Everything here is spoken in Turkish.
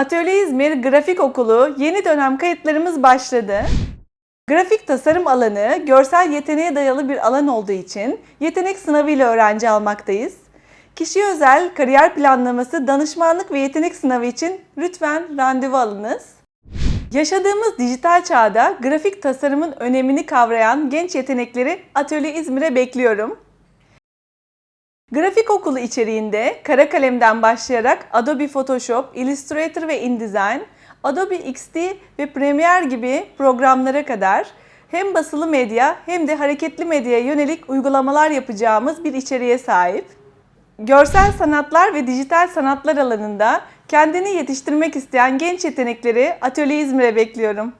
Atölye İzmir Grafik Okulu yeni dönem kayıtlarımız başladı. Grafik tasarım alanı görsel yeteneğe dayalı bir alan olduğu için yetenek sınavıyla öğrenci almaktayız. Kişiye özel kariyer planlaması, danışmanlık ve yetenek sınavı için lütfen randevu alınız. Yaşadığımız dijital çağda grafik tasarımın önemini kavrayan genç yetenekleri Atölye İzmir'e bekliyorum. Grafik okulu içeriğinde kara kalemden başlayarak Adobe Photoshop, Illustrator ve InDesign, Adobe XD ve Premiere gibi programlara kadar hem basılı medya hem de hareketli medyaya yönelik uygulamalar yapacağımız bir içeriğe sahip. Görsel sanatlar ve dijital sanatlar alanında kendini yetiştirmek isteyen genç yetenekleri Atölye İzmir'e bekliyorum.